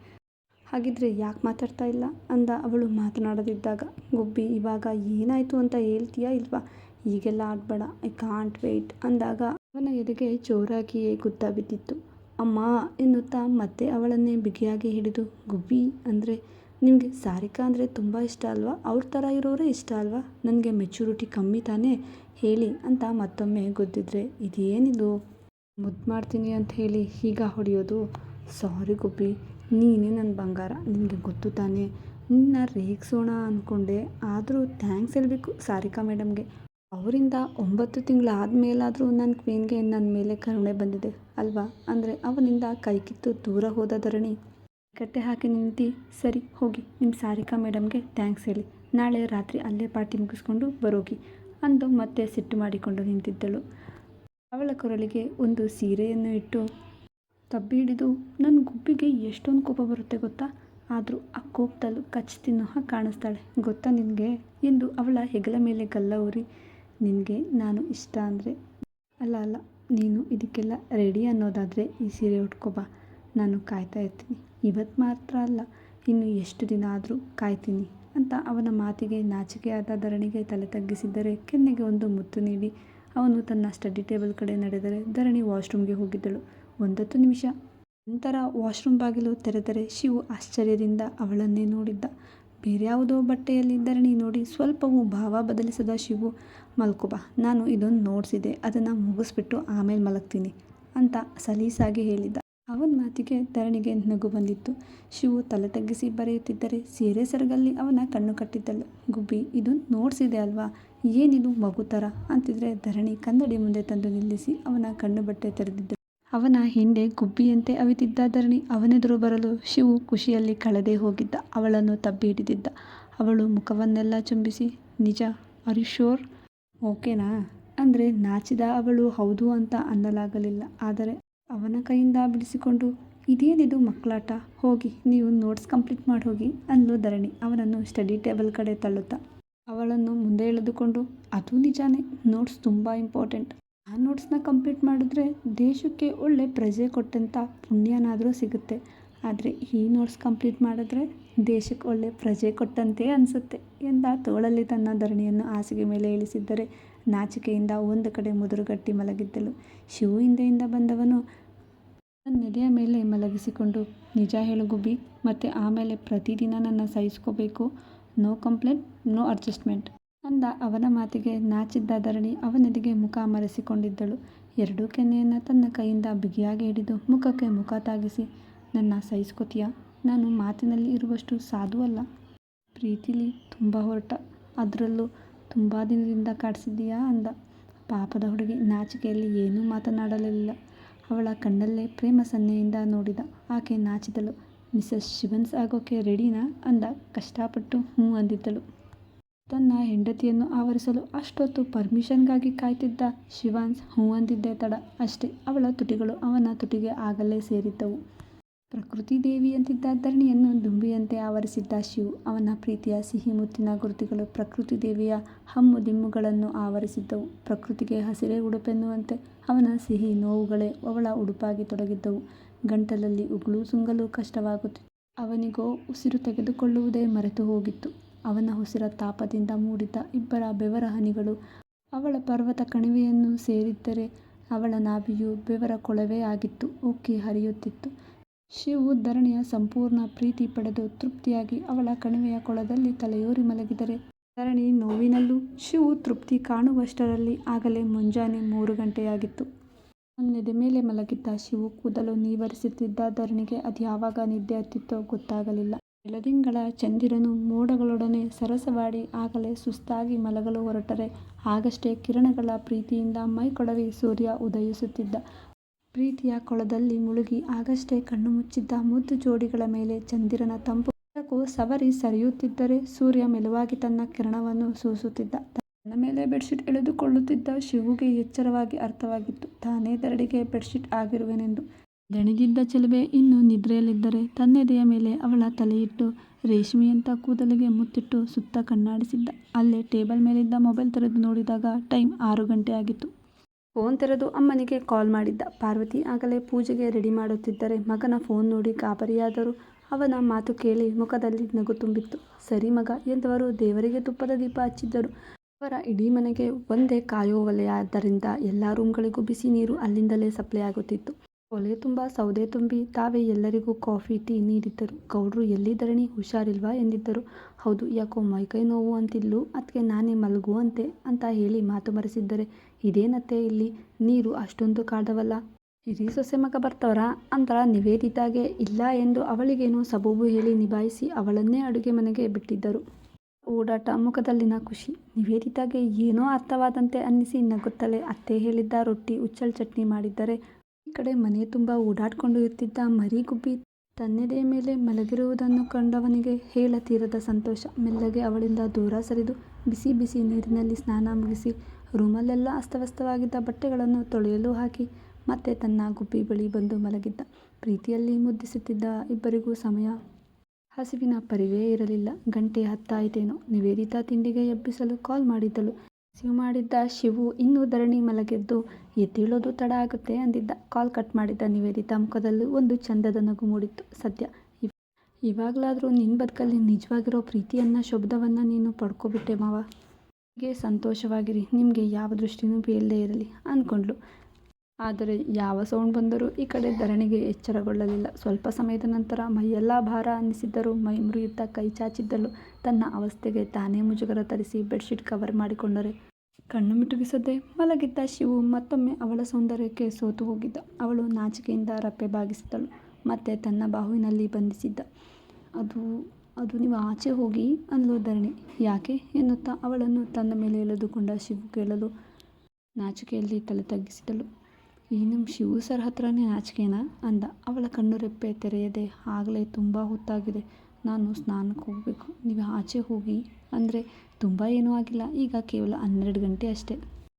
ಹಾಗಿದ್ರೆ ಯಾಕೆ ಮಾತಾಡ್ತಾ ಇಲ್ಲ ಅಂದ ಅವಳು ಮಾತನಾಡದಿದ್ದಾಗ. ಗುಬ್ಬಿ, ಇವಾಗ ಏನಾಯ್ತು ಅಂತ ಹೇಳ್ತೀಯಾ ಇಲ್ವಾ? ಹೀಗೆಲ್ಲ ಆಡ್ಬೇಡ ಐ ಕಾಂಟ್ ವೇಟ್ ಅಂದಾಗ ಅವನ ಎದೆಗೆ ಜೋರಾಗಿಯೇ ಗುದ್ದ ಬಿದ್ದಿತ್ತು. ಅಮ್ಮ ಎನ್ನುತ್ತಾ ಮತ್ತೆ ಅವಳನ್ನೇ ಬಿಗಿಯಾಗಿ ಹಿಡಿದು, ಗುಬ್ಬಿ, ಅಂದ್ರೆ ನಿಮ್ಗೆ ಸಾರಿಕಾ ಅಂದರೆ ತುಂಬ ಇಷ್ಟ ಅಲ್ವಾ? ಅವ್ರ ಥರ ಇರೋರೇ ಇಷ್ಟ ಅಲ್ವಾ? ನನಗೆ ಮೆಚುರಿಟಿ ಕಮ್ಮಿ ತಾನೇ? ಹೇಳಿ ಅಂತ ಮತ್ತೊಮ್ಮೆ ಗೊದ್ದಿದ್ರೆ ಇದೇನಿದು? ಮುದ್ದು ಮಾಡ್ತೀನಿ ಅಂತ ಹೇಳಿ ಹೀಗ ಹೊಡೆಯೋದು? ಸಾರಿ ಗುಬ್ಬಿ, ನೀನೇ ನನ್ನ ಬಂಗಾರ. ನಿನಗೆ ಗೊತ್ತು ತಾನೇ? ನಿನ್ನ ರೇಗಿಸೋಣ ಅಂದ್ಕೊಂಡೆ ಆದರೂ ಥ್ಯಾಂಕ್ಸ್ ಹೇಳಬೇಕು ಸಾರಿಕಾ ಮೇಡಮ್ಗೆ. ಅವರಿಂದ ಒಂಬತ್ತು ತಿಂಗ್ಳು ಆದಮೇಲಾದರೂ ನನ್ನ ಕ್ವೀನ್ಗೆ ನನ್ನ ಮೇಲೆ ಕರುಣೆ ಬಂದಿದೆ ಅಲ್ವಾ? ಅಂದರೆ ಅವನಿಂದ ಕೈಕಿತ್ತು ದೂರ ಹೋದ ಧರಣಿ. ಕೈಗಟ್ಟೆ ಹಾಕಿ ನಿಂತಿ, ಸರಿ, ಹೋಗಿ. ನಿಮ್ಮ ಸಾರಿಕಾ ಮೇಡಮ್ಗೆ ಥ್ಯಾಂಕ್ಸ್ ಹೇಳಿ. ನಾಳೆ ರಾತ್ರಿ ಅಲ್ಲೇ ಪಾರ್ಟಿ ಮುಗಿಸ್ಕೊಂಡು ಬರೋಗಿ. ಅಂದು ಮತ್ತೆ ಸಿಟ್ಟು ಮಾಡಿಕೊಂಡು ನಿಂತಿದ್ದಳು. ಅವಳ ಕೊರಳಿಗೆ ಒಂದು ಸೀರೆಯನ್ನು ಇಟ್ಟು ತಬ್ಬಿ ಹಿಡಿದು ನನ್ನ ಗುಬ್ಬಿಗೆ ಎಷ್ಟೊಂದು ಕೋಪ ಬರುತ್ತೆ ಗೊತ್ತಾ? ಆದರೂ ಆ ಕೋಪದಲ್ಲೂ ಕಚ್ಚಿ ತಿನ್ನೋ ಹಾಗೆ ಕಾಣಿಸ್ತಾಳೆ. ಗೊತ್ತಾ ನಿನಗೆ? ಎಂದು ಅವಳ ಹೆಗಲ ಮೇಲೆ ಗಲ್ಲ ಊರಿ, ನಿನಗೆ ನಾನು ಇಷ್ಟ ಅಂದರೆ? ಅಲ್ಲ ಅಲ್ಲ. ನೀನು ಇದಕ್ಕೆಲ್ಲ ರೆಡಿ ಅನ್ನೋದಾದರೆ ಈ ಸೀರೆ ಉಟ್ಕೊಬಾ ನಾನು ಕಾಯ್ತಾ ಇರ್ತೀನಿ. ಇವತ್ತು ಮಾತ್ರ ಅಲ್ಲ, ಇನ್ನು ಎಷ್ಟು ದಿನ ಆದರೂ ಕಾಯ್ತೀನಿ ಅಂತ ಅವನ ಮಾತಿಗೆ ನಾಚಿಕೆಯಾದ ಧರಣಿಗೆ ತಲೆ ತಗ್ಗಿಸಿದ್ದರೆ ಕೆನ್ನೆಗೆ ಒಂದು ಮುತ್ತು ನೀಡಿ ಅವನು ತನ್ನ ಸ್ಟಡಿ ಟೇಬಲ್ ಕಡೆ ನಡೆದರೆ ಧರಣಿ ವಾಶ್ರೂಮ್ಗೆ ಹೋಗಿದ್ದಳು. ಒಂದತ್ತು ನಿಮಿಷ. ನಂತರ ವಾಶ್ರೂಮ್ ಬಾಗಿಲು ತೆರೆದರೆ ಶಿವು ಆಶ್ಚರ್ಯದಿಂದ ಅವಳನ್ನೇ ನೋಡಿದ್ದ. ಬೇರ್ಯಾವುದೋ ಬಟ್ಟೆಯಲ್ಲಿ ಧರಣಿ ನೋಡಿ ಸ್ವಲ್ಪವೂ ಭಾವ ಬದಲಿಸದ ಶಿವು, ಮಲ್ಕೊಬಾ, ನಾನು ಇದೊಂದು ನೋಟ್ಸಿದೆ ಅದನ್ನು ಮುಗಿಸ್ಬಿಟ್ಟು ಆಮೇಲೆ ಮಲಗ್ತೀನಿ ಅಂತ ಸಲೀಸಾಗಿ ಹೇಳಿದ್ದ. ಅವನ ಮಾತಿಗೆ ಧರಣಿಗೆ ನಗು ಬಂದಿತ್ತು. ಶಿವು ತಲೆ ತಗ್ಗಿಸಿ ಬರೆಯುತ್ತಿದ್ದರೆ ಸೀರೆ ಸರಗಲ್ಲಿ ಅವನ ಕಣ್ಣು ಕಟ್ಟಿದ್ದಳು. ಗುಬ್ಬಿ, ಇದು ನೋಡ್ಸಿದೆ ಅಲ್ವಾ? ಏನಿದು ಮಗು ಥರ ಅಂತಿದ್ರೆ ಧರಣಿ ಕನ್ನಡಿ ಮುಂದೆ ತಂದು ನಿಲ್ಲಿಸಿ ಅವನ ಕಣ್ಣು ಬಟ್ಟೆ ತೆರೆದಿದ್ದ. ಅವನ ಹಿಂದೆ ಗುಬ್ಬಿಯಂತೆ ಅವಿತಿದ್ದ ಧರಣಿ ಅವನೆದುರು ಬರಲು ಶಿವು ಖುಷಿಯಲ್ಲಿ ಕಳೆದೇ ಹೋಗಿದ್ದ. ಅವಳನ್ನು ತಬ್ಬಿ ಹಿಡಿದಿದ್ದ. ಅವಳು ಮುಖವನ್ನೆಲ್ಲ ಚುಂಬಿಸಿ, ನಿಜ ಆರ್ ಯು ಶೋರ್ ಓಕೆನಾ ಅಂದರೆ ನಾಚಿದ ಅವಳು ಹೌದು ಅಂತ ಅನ್ನಲಾಗಲಿಲ್ಲ. ಆದರೆ ಅವನ ಕೈಯಿಂದ ಬಿಡಿಸಿಕೊಂಡು ಇದೇನಿದು ಮಕ್ಕಳಾಟ. ಹೋಗಿ, ನೀವು ನೋಟ್ಸ್ ಕಂಪ್ಲೀಟ್ ಮಾಡಿ ಹೋಗಿ, ಅಂದ್ಲು ಧರಣಿ. ಅವನನ್ನು ಸ್ಟಡಿ ಟೇಬಲ್ ಕಡೆ ತಳ್ಳುತ್ತಾ, ಅವಳನ್ನು ಮುಂದೆ ಎಳೆದುಕೊಂಡು, ಅದು ನಿಜಾನೇ ನೋಟ್ಸ್ ತುಂಬ ಇಂಪಾರ್ಟೆಂಟ್ ಆ ನೋಟ್ಸ್ನ ಕಂಪ್ಲೀಟ್ ಮಾಡಿದ್ರೆ ದೇಶಕ್ಕೆ ಒಳ್ಳೆ ಪ್ರಜೆ ಕೊಟ್ಟಂಥ ಪುಣ್ಯನಾದರೂ ಸಿಗುತ್ತೆ. ಆದರೆ ಈ ನೋಟ್ಸ್ ಕಂಪ್ಲೀಟ್ ಮಾಡಿದ್ರೆ ದೇಶಕ್ಕೆ ಒಳ್ಳೆ ಪ್ರಜೆ ಕೊಟ್ಟಂತೆ ಅನಿಸುತ್ತೆ, ಎಂದ ತೋಳಲ್ಲಿ ತನ್ನ ಧರಣಿಯನ್ನು ಹಾಸಿಗೆ ಮೇಲೆ ಇಳಿಸಿದ್ದರೆ ನಾಚಿಕೆಯಿಂದ ಒಂದು ಕಡೆ ಮುದುರುಗಟ್ಟಿ ಮಲಗಿದ್ದಳು. ಶಿವು ಹಿಂದೆಯಿಂದ ಬಂದವನು ನೆದೆಯ ಮೇಲೆ ಮಲಗಿಸಿಕೊಂಡು, ನಿಜ ಹೇಳು ಗುಬ್ಬಿ, ಮತ್ತು ಆಮೇಲೆ ಪ್ರತಿದಿನ ನನ್ನ ಸಹಿಸ್ಕೋಬೇಕು. No complaint, no adjustment. ಅಂದ ಅವನ ಮಾತಿಗೆ ನಾಚಿದ್ದ ಧರಣಿ ಅವನೆದಿಗೆ ಮುಖ ಮರೆಸಿಕೊಂಡಿದ್ದಳು. ಎರಡೂ ಕೆನೆಯನ್ನು ತನ್ನ ಕೈಯಿಂದ ಬಿಗಿಯಾಗಿ ಹಿಡಿದು ಮುಖಕ್ಕೆ ಮುಖ ತಾಗಿಸಿ, ನನ್ನ ಸಹಿಸ್ಕೋತೀಯ? ನಾನು ಮಾತಿನಲ್ಲಿ ಇರುವಷ್ಟು ಸಾಧು ಅಲ್ಲ ಪ್ರೀತಿಲಿ ತುಂಬ ಹೊರಟ. ಅದರಲ್ಲೂ ತುಂಬ ದಿನದಿಂದ ಕಾಡಿಸಿದ್ದೀಯಾ ಅಂದ. ಪಾಪದ ಹುಡುಗಿ ನಾಚಿಕೆಯಲ್ಲಿ ಏನೂ ಮಾತನಾಡಲಿಲ್ಲ. ಅವಳ ಕಣ್ಣಲ್ಲೇ ಪ್ರೇಮ ಸನ್ನೆಯಿಂದ ನೋಡಿದ. ಆಕೆ ನಾಚಿದಳು. ಮಿಸಸ್ ಶಿವನ್ಸ್ ಆಗೋಕೆ ರೆಡಿನಾ ಅಂದ. ಕಷ್ಟಪಟ್ಟು ಹ್ಞೂ ಅಂದಿದ್ದಳು. ತನ್ನ ಹೆಂಡತಿಯನ್ನು ಆವರಿಸಲು ಅಷ್ಟೊತ್ತು ಪರ್ಮಿಷನ್ಗಾಗಿ ಕಾಯ್ತಿದ್ದ ಶಿವಾನ್ಸ್ ಹ್ಞೂ ಅಂದಿದ್ದೇ ತಡ. ಅಷ್ಟೇ ಅವಳ ತುಟಿಗಳು ಅವನ ತುಟಿಗೆ ಆಗಲೇ ಸೇರಿದ್ದವು. ಪ್ರಕೃತಿ ದೇವಿಯಂತಿದ್ದ ಧರಣಿಯನ್ನು ದುಂಬಿಯಂತೆ ಆವರಿಸಿದ್ದ ಶಿವ್, ಅವನ ಪ್ರೀತಿಯ ಸಿಹಿ ಮುತ್ತಿನ ಗುರುತಿಗಳು ಪ್ರಕೃತಿ ದೇವಿಯ ಹಮ್ಮು ದಿಮ್ಮುಗಳನ್ನು ಆವರಿಸಿದ್ದವು. ಪ್ರಕೃತಿಗೆ ಹಸಿರೇ ಉಡುಪೆನ್ನುವಂತೆ ಅವನ ಸಿಹಿ ನೋವುಗಳೇ ಅವಳ ಉಡುಪಾಗಿ ತೊಡಗಿದ್ದವು. ಗಂಟಲಲ್ಲಿ ಉಗುಳು ಸುಂಗಲು ಕಷ್ಟವಾಗುತ್ತಿತ್ತು. ಅವನಿಗೋ ಉಸಿರು ತೆಗೆದುಕೊಳ್ಳುವುದೇ ಮರೆತು ಹೋಗಿತ್ತು. ಅವನ ಉಸಿರ ತಾಪದಿಂದ ಮೂಡಿದ್ದ ಇಬ್ಬರ ಬೆವರ ಹನಿಗಳು ಅವಳ ಪರ್ವತ ಕಣಿವೆಯನ್ನು ಸೇರಿದ್ದರೆ ಅವಳ ನಾಭಿಯು ಬೆವರ ಕೊಳವೇ ಆಗಿತ್ತು, ಉಕ್ಕಿ ಹರಿಯುತ್ತಿತ್ತು. ಶಿವು ಧರಣಿಯ ಸಂಪೂರ್ಣ ಪ್ರೀತಿ ಪಡೆದು ತೃಪ್ತಿಯಾಗಿ ಅವಳ ಕಣಿವೆಯ ಕೊಳದಲ್ಲಿ ತಲೆಯೂರಿ ಮಲಗಿದರೆ. ಧರಣಿ ನೋವಿನಲ್ಲೂ ಶಿವು ತೃಪ್ತಿ ಕಾಣುವಷ್ಟರಲ್ಲಿ ಆಗಲೇ ಮುಂಜಾನೆ ಮೂರು ಗಂಟೆಯಾಗಿತ್ತು. ನೆದೆ ಮೇಲೆ ಮಲಗಿದ್ದ ಶಿವು ಕೂದಲು ನೀವರಿಸುತ್ತಿದ್ದ ಧರಣಿಗೆ ಅದು ಯಾವಾಗ ನಿದ್ದೆ ಹತ್ತಿತ್ತೋ ಗೊತ್ತಾಗಲಿಲ್ಲ. ಬೆಳದಿಂಗಳ ಚಂದಿರನು ಮೋಡಗಳೊಡನೆ ಸರಸವಾಡಿ ಆಗಲೇ ಸುಸ್ತಾಗಿ ಮಲಗಲು ಹೊರಟರೆ. ಆಗಷ್ಟೇ ಕಿರಣಗಳ ಪ್ರೀತಿಯಿಂದ ಮೈಕೊಡವಿ ಸೂರ್ಯ ಉದಯಿಸುತ್ತಿದ್ದ. ಪ್ರೀತಿಯ ಕೊಳದಲ್ಲಿ ಮುಳುಗಿ ಆಗಷ್ಟೇ ಕಣ್ಣು ಮುಚ್ಚಿದ್ದ ಮುದ್ದು ಜೋಡಿಗಳ ಮೇಲೆ ಚಂದಿರನ ತಂಪು ಬೆಳಕು ಸವರಿ ಸರಿಯುತ್ತಿದ್ದರೆ ಸೂರ್ಯ ಮೆಲುವಾಗಿ ತನ್ನ ಕಿರಣವನ್ನು ಸೂಸುತ್ತಿದ್ದ. ತನ್ನ ಮೇಲೆ ಬೆಡ್ಶೀಟ್ ಎಳೆದುಕೊಳ್ಳುತ್ತಿದ್ದ ಶಿವುಗೆ ಎಚ್ಚರವಾಗಿ ಅರ್ಥವಾಗಿತ್ತು. ತಾನೇ ದರಡಿಗೆ ಬೆಡ್ಶೀಟ್ ಆಗಿರುವೆನೆಂದು. ದಣಿದಿದ್ದ ಚೆಲುವೆ ಇನ್ನು ನಿದ್ರೆಯಲ್ಲಿದ್ದರೆ ತನ್ನೆದೆಯ ಮೇಲೆ ಅವಳ ತಲೆಯಿಟ್ಟು ರೇಷ್ಮೆಯಂತ ಕೂದಲಿಗೆ ಮುತ್ತಿಟ್ಟು ಸುತ್ತ ಕಣ್ಣಾಡಿಸಿದ್ದ. ಅಲ್ಲೇ ಟೇಬಲ್ ಮೇಲಿದ್ದ ಮೊಬೈಲ್ ತೆರೆದು ನೋಡಿದಾಗ ಟೈಮ್ ಆರು ಗಂಟೆ ಆಗಿತ್ತು. ಫೋನ್ ತೆರೆದು ಅಮ್ಮನಿಗೆ ಕಾಲ್ ಮಾಡಿದ್ದ. ಪಾರ್ವತಿ ಆಗಲೇ ಪೂಜೆಗೆ ರೆಡಿ ಮಾಡುತ್ತಿದ್ದರೆ ಮಗನ ಫೋನ್ ನೋಡಿ ಗಾಬರಿಯಾದರು ಅವನ ಮಾತು ಕೇಳಿ ಮುಖದಲ್ಲಿ ನಗು ತುಂಬಿತ್ತು. ಸರಿ ಮಗ ಎಂದವರು ದೇವರಿಗೆ ತುಪ್ಪದ ದೀಪ ಹಚ್ಚಿದ್ದರು. ಅವರ ಇಡೀ ಮನೆಗೆ ಒಂದೇ ಕಾಯೋ ಒಲೆಯಾದ್ದರಿಂದ ಎಲ್ಲ ರೂಮ್ಗಳಿಗೂ ಬಿಸಿ ನೀರು ಅಲ್ಲಿಂದಲೇ ಸಪ್ಲೈ ಆಗುತ್ತಿತ್ತು. ಒಲೆ ತುಂಬ, ಸೌದೆ ತುಂಬಿ, ತಾವೇ ಎಲ್ಲರಿಗೂ ಕಾಫಿ, ಟೀ ನೀಡಿದ್ದರು. ಗೌಡ್ರು ಎಲ್ಲಿ ಧರಣಿ ಹುಷಾರಿಲ್ವಾ ಎಂದಿದ್ದರು. ಹೌದು, ಯಾಕೋ ಮೈಕೈ ನೋವು ಅಂತಿದ್ಲು ಅದಕ್ಕೆ ನಾನೇ ಮಲಗುವಂತೆ ಅಂತ ಹೇಳಿ ಮಾತು ಮರೆಸಿದ್ದರೆ, ಇದೇನತ್ತೆ ಇಲ್ಲಿ? ನೀರು ಅಷ್ಟೊಂದು ಕಾದವಲ್ಲ ಹಿರಿ ಸೊಸೆ ಮಗ ಬರ್ತವರಾ? ಅಂತ ನಿವೇದಿತಾಗೆ ಇಲ್ಲ ಎಂದು ಅವಳಿಗೇನೋ ಸಬೂಬು ಹೇಳಿ ನಿಭಾಯಿಸಿ ಅವಳನ್ನೇ ಅಡುಗೆ ಮನೆಗೆ ಬಿಟ್ಟಿದ್ದರು. ಓಡಾಟ ಮುಖದಲ್ಲಿನ ಖುಷಿ. ನಿವೇದಿತಾಗೆ ಏನೋ ಅರ್ಥವಾದಂತೆ ಅನ್ನಿಸಿ ನಗುತ್ತಲೇ ಅತ್ತೆ ಹೇಳಿದ್ದ ರೊಟ್ಟಿ ಉಚ್ಚಲ್ ಚಟ್ನಿ ಮಾಡಿದ್ದರೆ ಈ ಕಡೆ ಮನೆ ತುಂಬ ಓಡಾಡ್ಕೊಂಡು ಇರ್ತಿದ್ದ ಮರಿ ಗುಬ್ಬಿ ತನ್ನೆದೆಯ ಮೇಲೆ ಮಲಗಿರುವುದನ್ನು ಕಂಡವನಿಗೆ ಹೇಳತೀರದ ಸಂತೋಷ. ಮೆಲ್ಲಗೆ ಅವಳಿಂದ ದೂರ ಸರಿದು ಬಿಸಿ ಬಿಸಿ ನೀರಿನಲ್ಲಿ ಸ್ನಾನ ಮುಗಿಸಿ ರೂಮಲ್ಲೆಲ್ಲ ಅಸ್ತವ್ಯಸ್ತವಾಗಿದ್ದ ಬಟ್ಟೆಗಳನ್ನು ತೊಳೆಯಲು ಹಾಕಿ ಮತ್ತೆ ತನ್ನ ಗುಬ್ಬಿ ಬಳಿ ಬಂದು ಮಲಗಿದ್ದ. ಪ್ರೀತಿಯಲ್ಲಿ ಮುದ್ದಿಸುತ್ತಿದ್ದ ಇಬ್ಬರಿಗೂ ಸಮಯ ಹಸಿವಿನ ಪರಿವೇ ಇರಲಿಲ್ಲ. ಗಂಟೆ ಹತ್ತಾಯಿತೇನೋ. ನಿವೇದಿತಾ ತಿಂಡಿಗೆ ಎಬ್ಬಿಸಲು ಕಾಲ್ ಮಾಡಿದ್ದಳು. ರಿಸೀವ್ ಮಾಡಿದ್ದ ಶಿವು ಇನ್ನೂ ಧರಣಿ ಮಲಗಿದ್ದು ಎದ್ದೇಳೋದು ತಡ ಆಗುತ್ತೆ ಅಂದಿದ್ದ. ಕಾಲ್ ಕಟ್ ಮಾಡಿದ್ದ ನಿವೇದಿತ ಮುಖದಲ್ಲೂ ಒಂದು ಚಂದದ ನಗು ಮೂಡಿತ್ತು. ಸದ್ಯ, ಇವ್, ಇವಾಗಲಾದರೂ ನಿನ್ನ ಬದುಕಲ್ಲಿ ನಿಜವಾಗಿರೋ ಪ್ರೀತಿಯನ್ನ, ಶಬ್ದವನ್ನು ನೀನು ಪಡ್ಕೊಬಿಟ್ಟೆ ಮಾವ. ಹೀಗೆ ಸಂತೋಷವಾಗಿರಿ. ನಿಮಗೆ ಯಾವ ದೃಷ್ಟಿನೂ ಬೀಳದೇ ಇರಲಿ ಅಂದ್ಕೊಂಡ್ಳು ಆದರೆ ಯಾವ ಸೌಂಡ್ ಬಂದರೂ ಈ ಕಡೆ ಧರಣಿಗೆ ಎಚ್ಚರಗೊಳ್ಳಲಿಲ್ಲ. ಸ್ವಲ್ಪ ಸಮಯದ ನಂತರ ಮೈಯೆಲ್ಲ ಭಾರ ಅನ್ನಿಸಿದ್ದರೂ ಮೈ ಮುರಿಯುತ್ತಾ ಕೈ ಚಾಚಿದ್ದಳು. ತನ್ನ ಅವಸ್ಥೆಗೆ ತಾನೇ ಮುಜುಗರ ತರಿಸಿ ಬೆಡ್ಶೀಟ್ ಕವರ್ ಮಾಡಿಕೊಂಡರೆ. ಕಣ್ಣು ಮಿಟುಕಿಸದೆ ಮಲಗಿದ್ದ ಶಿವು ಮತ್ತೊಮ್ಮೆ ಅವಳ ಸೌಂದರ್ಯಕ್ಕೆ ಸೋತು ಹೋಗಿದ್ದ. ಅವಳು ನಾಚಿಕೆಯಿಂದ ರಪ್ಪೆ ಬಾಗಿಸಿದಳು. ಮತ್ತೆ ತನ್ನ ಬಾಹುವಿನಲ್ಲಿ ಬಂಧಿಸಿದ್ದ. ಅದು ಅದು ನೀವು ಆಚೆ ಹೋಗಿ ಅಂದ್ಲು ಧರಣಿ. ಯಾಕೆ ಎನ್ನುತ್ತಾ ಅವಳನ್ನು ತನ್ನ ಮೇಲೆ ಎಳೆದುಕೊಂಡ ಶಿವು ಕೇಳಲು ನಾಚಿಕೆಯಲ್ಲಿ ತಲೆ ತಗ್ಗಿಸಿದಳು. ಈ ನಮ್ಮ ಶಿವು ಸರ್ ಹತ್ರನೇ ನಾಚಿಕೆನಾ ಅಂದ. ಅವಳ ಕಣ್ಣು ರೆಪ್ಪೆ ತೆರೆಯದೆ. ಆಗಲೇ ತುಂಬ ಹೊತ್ತಾಗಿದೆ. ನಾನು ಸ್ನಾನಕ್ಕೆ ಹೋಗಬೇಕು. ನೀವು ಆಚೆ ಹೋಗಿ. ಅಂದರೆ ತುಂಬ ಏನೂ ಆಗಿಲ್ಲ. ಈಗ ಕೇವಲ ಹನ್ನೆರಡು ಗಂಟೆ ಅಷ್ಟೇ.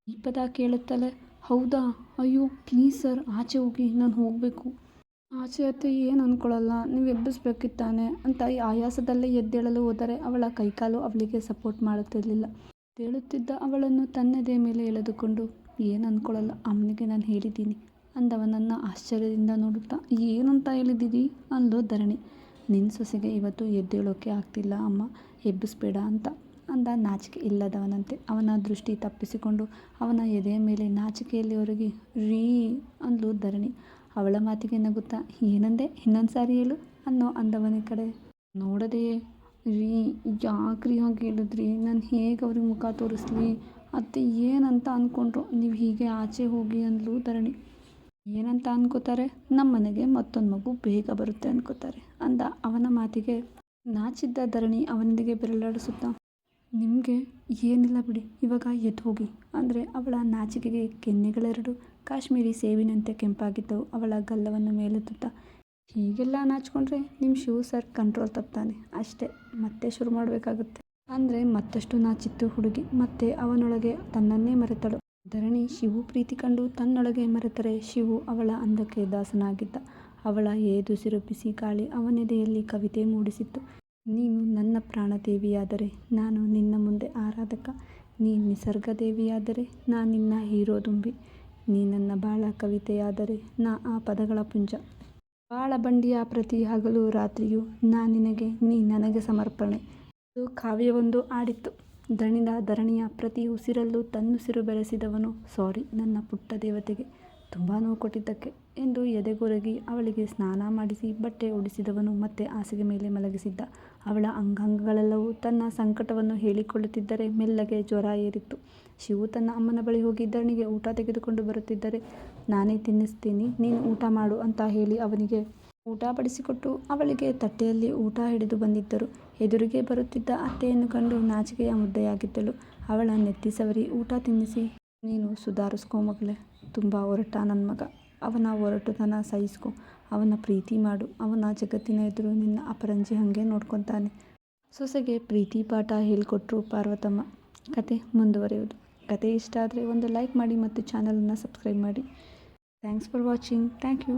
ಈ ಪದ ಕೇಳುತ್ತಲೆ, ಹೌದಾ? ಅಯ್ಯೋ ಪ್ಲೀಸ್ ಸರ್ ಆಚೆ ಹೋಗಿ ನಾನು ಹೋಗಬೇಕು. ಆಚೆ ಅತ್ತೆ, ಏನು ಅಂದ್ಕೊಳ್ಳಲ್ಲ ನೀವು ಎಬ್ಬಿಸ್ಬೇಕಿತ್ತಾನೆ ಅಂತ ಈ ಆಯಾಸದಲ್ಲೇ ಎದ್ದೇಳಲು ಹೋದರೆ ಅವಳ ಕೈಕಾಲು ಅವಳಿಗೆ ಸಪೋರ್ಟ್ ಮಾಡುತ್ತಿರಲಿಲ್ಲ. ತೇಳುತ್ತಿದ್ದ ಅವಳನ್ನು ತನ್ನದೇ ಮೇಲೆ ಎಳೆದುಕೊಂಡು ಏನು ಅಂದ್ಕೊಳ್ಳಲ್ಲ ಅಮ್ಮನಿಗೆ ನಾನು ಹೇಳಿದ್ದೀನಿ. ಅಂದವನನ್ನು ಆಶ್ಚರ್ಯದಿಂದ ನೋಡುತ್ತಾ, ಏನಂತ ಹೇಳಿದ್ದೀರಿ? ಅಂದು ಧರಣಿ. ನಿನ್ನ ಸೊಸೆಗೆ ಇವತ್ತು ಎದ್ದೇಳೋಕೆ ಆಗ್ತಿಲ್ಲ ಅಮ್ಮ, ಎಬ್ಬಿಸ್ಬೇಡ ಅಂತ. ಅಂದ ನಾಚಿಕೆ ಇಲ್ಲದವನಂತೆ. ಅವನ ದೃಷ್ಟಿ ತಪ್ಪಿಸಿಕೊಂಡು ಅವನ ಎದೆಯ ಮೇಲೆ ನಾಚಿಕೆಯಲ್ಲಿ ಹೊರಗಿ ರೀ ಅಂದ್ಲು ಧರಣಿ. ಅವಳ ಮಾತಿಗೆ ನಗುತ್ತಾ, ಏನಂದೆ, ಇನ್ನೊಂದು ಸಾರಿ ಹೇಳು ಅನ್ನೋ ಅಂದವನ ಕಡೆ. ನೋಡದೆಯೇ, ರೀ, ಯಾಕ್ರಿ ಹಾಗೆ ಹೇಳಿದ್ರಿ? ನಾನು ಹೇಗೆ ಅವ್ರಿಗೆ ಮುಖ ತೋರಿಸ್ಲಿ? ಅತ್ತೆ ಏನಂತ ಅಂದ್ಕೊಂಡ್ರು ನೀವು ಹೀಗೆ ಆಚೆ ಹೋಗಿ ಅಂದ್ಲು ಧರಣಿ. ಏನಂತ ಅನ್ಕೋತಾರೆ? ನಮ್ಮ ಮನೆಗೆ ಮತ್ತೊಂದು ಮಗು ಬೇಗ ಬರುತ್ತೆ ಅನ್ಕೋತಾರೆ ಅಂದ ಅವನ ಮಾತಿಗೆ. ನಾಚಿದ್ದ ಧರಣಿ ಅವನಿಗೆ ಬೆರಳಾಡಿಸುತ್ತಾ, ನಿಮಗೆ ಏನಿಲ್ಲ ಬಿಡಿ, ಇವಾಗ ಎದ್ದು ಹೋಗಿ. ಅಂದರೆ ಅವಳ ನಾಚಿಕೆಗೆ ಕೆನ್ನೆಗಳೆರಡು. ಕಾಶ್ಮೀರಿ ಸೇವಿನಂತೆ ಕೆಂಪಾಗಿದ್ದವು ಅವಳ ಗಲ್ಲವನ್ನು ಮೇಲೆತ್ತುತ್ತಾ. ಹೀಗೆಲ್ಲ ನಾಚಿಕೊಂಡ್ರೆ ನಿಮ್ಮ ಶಿವ ಸರ್ ಕಂಟ್ರೋಲ್ ತಪ್ತಾನೆ. ಅಷ್ಟೇ, ಮತ್ತೆ ಶುರು ಮಾಡಬೇಕಾಗುತ್ತೆ. ಅಂದರೆ ಮತ್ತಷ್ಟು ನಾಚಿತ್ತು ಹುಡುಗಿ. ಮತ್ತೆ ಅವನೊಳಗೆ ತನ್ನನ್ನೇ ಮರೆತಳು. ಧರಣಿ ಶಿವು ಪ್ರೀತಿ ಕಂಡು ತನ್ನೊಳಗೆ ಮರೆತರೆ ಶಿವು ಅವಳ ಅಂದಕ್ಕೆ ದಾಸನಾಗಿದ್ದ. ಅವಳ ಏದುಸಿರು ಬಿಸಿ ಗಾಳಿ ಅವನೆದೆಯಲ್ಲಿ ಕವಿತೆ ಮೂಡಿಸಿತ್ತು. ನೀನು ನನ್ನ ಪ್ರಾಣದೇವಿಯಾದರೆ ನಾನು ನಿನ್ನ ಮುಂದೆ ಆರಾಧಕ. ನೀ ನಿಸರ್ಗ ದೇವಿಯಾದರೆ ನಾ ನಿನ್ನ ಹೀರೋ ದುಂಬಿ. ನೀ ನನ್ನ ಬಾಳ ಕವಿತೆಯಾದರೆ ನಾ ಆ ಪದಗಳ ಪುಂಜ. ಬಾಳ ಬಂಡಿಯ ಪ್ರತಿ ಹಗಲು ರಾತ್ರಿಯೂ ನಾ ನಿನಗೆ, ನೀ ನನಗೆ ಸಮರ್ಪಣೆ. ಕಾವ್ಯವೊಂದು ಆಡಿತ್ತು. ದಣಿದ ಧರಣಿಯ ಪ್ರತಿ ಉಸಿರಲ್ಲೂ ತನ್ನುಸಿರು ಬೆರೆಸಿದವನು, ಸಾರಿ, ನನ್ನ ಪುಟ್ಟ ದೇವತೆಗೆ ತುಂಬ ನೋವು ಕೊಟ್ಟಿದ್ದಕ್ಕೆ ಎಂದು ಎದೆಗೊರಗಿ ಅವಳಿಗೆ ಸ್ನಾನ ಮಾಡಿಸಿ ಬಟ್ಟೆ ಉಡಿಸಿದವನು ಮತ್ತೆ ಹಾಸಿಗೆ ಮೇಲೆ ಮಲಗಿಸಿದ್ದ. ಅವಳ ಅಂಗಾಂಗಗಳೆಲ್ಲವೂ ತನ್ನ ಸಂಕಟವನ್ನು ಹೇಳಿಕೊಳ್ಳುತ್ತಿದ್ದರೆ ಮೆಲ್ಲಗೆ ಜ್ವರ ಏರಿತ್ತು. ಶಿವು ತನ್ನ ಅಮ್ಮನ ಬಳಿ ಹೋಗಿ ಧರಣಿಗೆ ಊಟ ತೆಗೆದುಕೊಂಡು ಬರುತ್ತಿದ್ದರೆ, ನಾನೇ ತಿನ್ನಿಸ್ತೀನಿ, ನೀನು ಊಟ ಮಾಡು ಅಂತ ಹೇಳಿ ಅವನಿಗೆ ಊಟ ಬಡಿಸಿಕೊಟ್ಟು ಅವಳಿಗೆ ತಟ್ಟೆಯಲ್ಲಿ ಊಟ ಹಿಡಿದು ಬಂದಿದ್ದರು. ಎದುರಿಗೆ ಬರುತ್ತಿದ್ದ ಅತ್ತೆಯನ್ನು ಕಂಡು ನಾಚಿಕೆಯ ಮುದ್ದೆಯಾಗಿದ್ದಳು. ಅವಳ ನೆತ್ತಿ ಸವರಿ ಊಟ ತಿನ್ನಿಸಿ, ನೀನು ಸುಧಾರಿಸ್ಕೋ ಮಗಳೇ, ತುಂಬ ಹೊರಟ ನನ್ನ ಮಗ. ಅವನ ಒರಟುತನ ಸಹಿಸ್ಕೊ. ಅವನ ಪ್ರೀತಿ ಮಾಡು. ಅವನ ಜಗತ್ತಿನ ಎದುರು ನಿನ್ನ ಅಪರಂಜಿ ಹಾಗೆ ನೋಡ್ಕೊತಾನೆ. ಸೊಸೆಗೆ ಪ್ರೀತಿ ಪಾಠ ಹೇಳಿಕೊಟ್ರು ಪಾರ್ವತಮ್ಮ. ಕತೆ ಮುಂದುವರಿಯುವುದು. ಕತೆ ಇಷ್ಟ ಆದರೆ ಒಂದು ಲೈಕ್ ಮಾಡಿ ಮತ್ತು ಚಾನಲನ್ನು ಸಬ್ಸ್ಕ್ರೈಬ್ ಮಾಡಿ. Thanks for watching. Thank you.